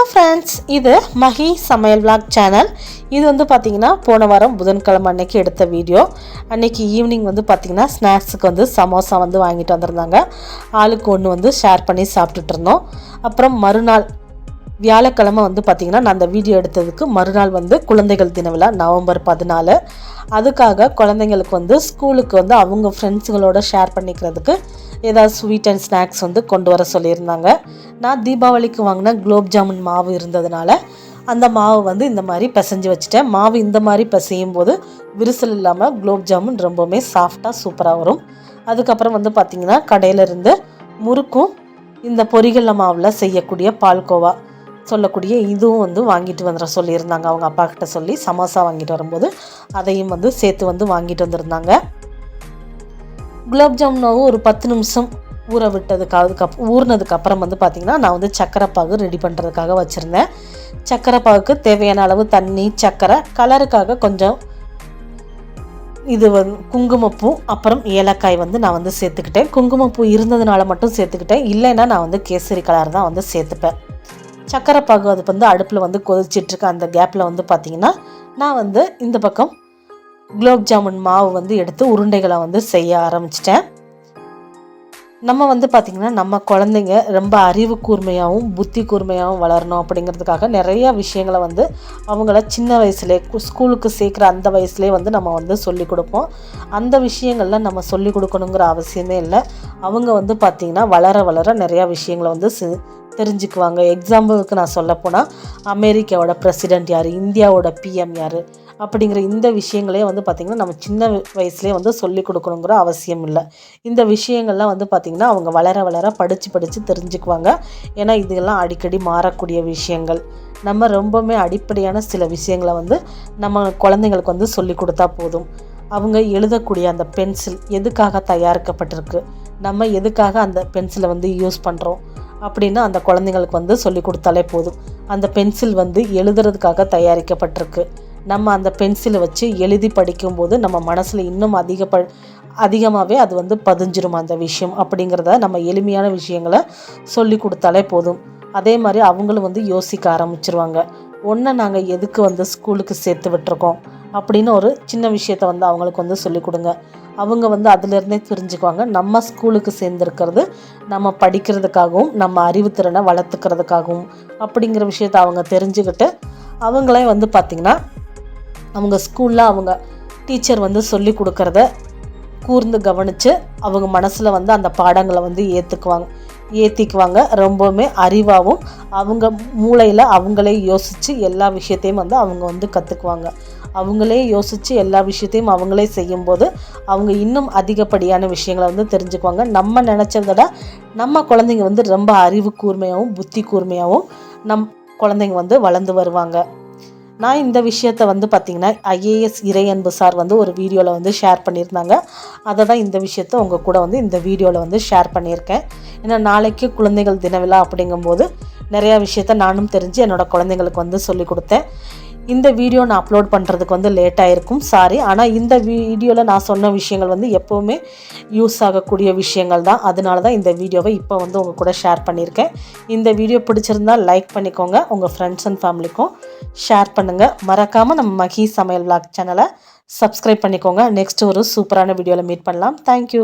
Hello friends இது மஹி சமையல் vlog channel இது வந்து பார்த்திங்கன்னா போன வாரம் புதன்கிழமை அன்னைக்கு எடுத்த வீடியோ அன்னைக்கு ஈவினிங் வந்து பார்த்திங்கன்னா ஸ்நாக்ஸுக்கு வந்து சமோசா வந்து வாங்கிட்டு வந்திருந்தாங்க. ஆளுக்கு ஒன்று வந்து ஷேர் பண்ணி சாப்பிட்டுட்டு இருந்தோம். அப்புறம் மறுநாள் வியாழக்கிழமை வந்து பார்த்திங்கன்னா நான் அந்த வீடியோ எடுத்ததுக்கு மறுநாள் வந்து குழந்தைகள் தின விழா நவம்பர் பதினாலு. அதுக்காக குழந்தைங்களுக்கு வந்து ஸ்கூலுக்கு வந்து அவங்க ஃப்ரெண்ட்ஸுங்களோட ஷேர் பண்ணிக்கிறதுக்கு ஏதாவது ஸ்வீட் அண்ட் ஸ்நாக்ஸ் வந்து கொண்டு வர சொல்லியிருந்தாங்க. நான் தீபாவளிக்கு வாங்கின குலோப் ஜாமுன் மாவு இருந்ததுனால அந்த மாவு வந்து இந்த மாதிரி பிசைஞ்சு வச்சுட்டேன். மாவு இந்த மாதிரி பிசையும் போது விரிசல் இல்லாமல் குலோப் ஜாமுன் ரொம்பவுமே சாஃப்டாக சூப்பராக வரும். அதுக்கப்புறம் வந்து பார்த்திங்கன்னா கடையிலிருந்து முறுக்கும் இந்த பொரிகல்ல மாவில் செய்யக்கூடிய பால்கோவா. சொல்லக்கூடிய இதுவும் வந்து வாங்கிட்டு வந்துட சொல்லியிருந்தாங்க. அவங்க அப்பா கிட்ட சொல்லி சமோசா வாங்கிட்டு வரும்போது அதையும் வந்து சேர்த்து வந்து வாங்கிட்டு வந்திருந்தாங்க. குலாப் ஜாமுனாவும் ஒரு பத்து நிமிஷம் ஊற விட்டதுக்கு அதுக்கப் ஊறினதுக்கு அப்புறம் வந்து பார்த்திங்கன்னா நான் வந்து சக்கரை பாகு ரெடி பண்ணுறதுக்காக வச்சுருந்தேன். சக்கரை பாகுக்கு தேவையான அளவு தண்ணி சக்கரை கலருக்காக கொஞ்சம் இது வந்து குங்குமப்பூ அப்புறம் ஏலக்காய் வந்து நான் வந்து சேர்த்துக்கிட்டேன். குங்குமப்பூ இருந்ததுனால மட்டும் சேர்த்துக்கிட்டேன். இல்லைன்னா நான் வந்து கேசரி கலர் தான் வந்து சேர்த்துப்பேன். சக்கரை பாகு அது வந்து அடுப்பில் வந்து கொதிச்சிட்ருக்க. அந்த கேப்பில் வந்து பார்த்திங்கன்னா நான் வந்து இந்த பக்கம் குலோப் ஜாமுன் மாவு வந்து எடுத்து உருண்டைகளை வந்து செய்ய ஆரம்பிச்சிட்டேன். நம்ம வந்து பார்த்திங்கன்னா நம்ம குழந்தைங்க ரொம்ப அறிவு கூர்மையாகவும் புத்தி கூர்மையாகவும் வளரணும் அப்படிங்கிறதுக்காக நிறையா விஷயங்களை வந்து அவங்கள சின்ன வயசுலே ஸ்கூலுக்கு சேர்க்குற அந்த வயசுலேயே வந்து நம்ம வந்து சொல்லிக் கொடுப்போம். அந்த விஷயங்கள்லாம் நம்ம சொல்லிக் கொடுக்கணுங்கிற அவசியமே இல்லை. அவங்க வந்து பார்த்திங்கன்னா வளர வளர நிறையா விஷயங்களை வந்து தெரிஞ்சுக்குவாங்க. எக்ஸாம்பிளுக்கு நான் சொல்லப்போனால் அமெரிக்காவோட பிரசிடெண்ட் யார்? இந்தியாவோட பிஎம் யார்? அப்படிங்கிற இந்த விஷயங்களே வந்து பார்த்திங்கன்னா நம்ம சின்ன வயசுலேயே வந்து சொல்லிக் கொடுக்கணுங்கிற அவசியம் இல்லை. இந்த விஷயங்கள்லாம் வந்து பார்த்திங்கன்னா அவங்க வளர வளர படித்து படித்து தெரிஞ்சுக்குவாங்க. ஏன்னா இதெல்லாம் அடிக்கடி மாறக்கூடிய விஷயங்கள். நம்ம ரொம்பவுமே அடிப்படையான சில விஷயங்களை வந்து நம்ம குழந்தைங்களுக்கு வந்து சொல்லி கொடுத்தா போதும். அவங்க எழுதக்கூடிய அந்த பென்சில் எதுக்காக தயாரிக்கப்பட்டிருக்கு? நம்ம எதுக்காக அந்த பென்சிலை வந்து யூஸ் பண்ணுறோம் அப்படின்னு அந்த குழந்தைங்களுக்கு வந்து சொல்லி கொடுத்தாலே போதும். அந்த பென்சில் வந்து எழுதுறதுக்காக தயாரிக்கப்பட்டிருக்கு. நம்ம அந்த பென்சிலை வச்சு எழுதி படிக்கும்போது நம்ம மனசில் இன்னும் அதிக ப அதிகமாகவே அது வந்து பதிஞ்சிரும் அந்த விஷயம் அப்படிங்கிறத நம்ம எளிமையான விஷயங்களை சொல்லி கொடுத்தாலே போதும். அதே மாதிரி அவங்களும் வந்து யோசிக்க ஆரம்பிச்சிருவாங்க. ஒன்றை நாங்கள் எதுக்கு வந்து ஸ்கூலுக்கு சேர்த்து விட்டுருக்கோம்? அப்படின்னு ஒரு சின்ன விஷயத்த வந்து அவங்களுக்கு வந்து சொல்லிக் கொடுங்க. அவங்க வந்து அதுலேருந்தே தெரிஞ்சுக்குவாங்க. நம்ம ஸ்கூலுக்கு சேர்ந்துருக்கிறது நம்ம படிக்கிறதுக்காகவும் நம்ம அறிவுத்திறனை வளர்த்துக்கிறதுக்காகவும் அப்படிங்கிற விஷயத்த அவங்க தெரிஞ்சுக்கிட்டு அவங்களே வந்து பார்த்திங்கன்னா அவங்க ஸ்கூலில் அவங்க டீச்சர் வந்து சொல்லி கொடுக்குறத கூர்ந்து கவனித்து அவங்க மனசில் வந்து அந்த பாடங்களை வந்து ஏற்றுக்குவாங்க ஏற்றிக்குவாங்க ரொம்பவுமே அறிவாகவும் அவங்க மூளையில் அவங்களே யோசித்து எல்லா விஷயத்தையும் வந்து அவங்க வந்து கற்றுக்குவாங்க அவங்களே யோசித்து எல்லா விஷயத்தையும் அவங்களே செய்யும்போது அவங்க இன்னும் அதிகப்படியான விஷயங்களை வந்து தெரிஞ்சுக்குவாங்க. நம்ம நினச்சத விட நம்ம குழந்தைங்க வந்து ரொம்ப அறிவு கூர்மையாகவும் புத்தி கூர்மையாகவும் நம் குழந்தைங்க வந்து வளர்ந்து வருவாங்க. நான் இந்த விஷயத்த வந்து பார்த்திங்கன்னா ஐஏஎஸ் இறையன்பு சார் வந்து ஒரு வீடியோவில் வந்து ஷேர் பண்ணியிருந்தாங்க. அதை தான் இந்த விஷயத்த உங்கள் கூட வந்து இந்த வீடியோவில் வந்து ஷேர் பண்ணியிருக்கேன். ஏன்னா நாளைக்கு குழந்தைகள் தின விழா அப்படிங்கும்போது நிறையா விஷயத்த நானும் தெரிஞ்சு என்னோடய குழந்தைங்களுக்கு வந்து சொல்லி கொடுத்தேன். இந்த வீடியோ நான் அப்லோட் பண்ணுறதுக்கு வந்து லேட் ஆகிருக்கும் சாரி ஆனால் இந்த வீடியோவில் நான் சொன்ன விஷயங்கள் வந்து எப்போவுமே யூஸ் ஆகக்கூடிய விஷயங்கள் தான். அதனால தான் இந்த வீடியோவை இப்போ வந்து உங்கள் கூட ஷேர் பண்ணியிருக்கேன். இந்த வீடியோ பிடிச்சிருந்தால் லைக் பண்ணிக்கோங்க. உங்கள் ஃப்ரெண்ட்ஸ் அண்ட் ஃபேமிலிக்கும் ஷேர் பண்ணுங்கள் மறக்காமல் நம்ம மகி சமையல் விளாக் சேனலை சப்ஸ்கிரைப் பண்ணிக்கோங்க. நெக்ஸ்ட் ஒரு சூப்பரான வீடியோவில் மீட் பண்ணலாம். தேங்க்யூ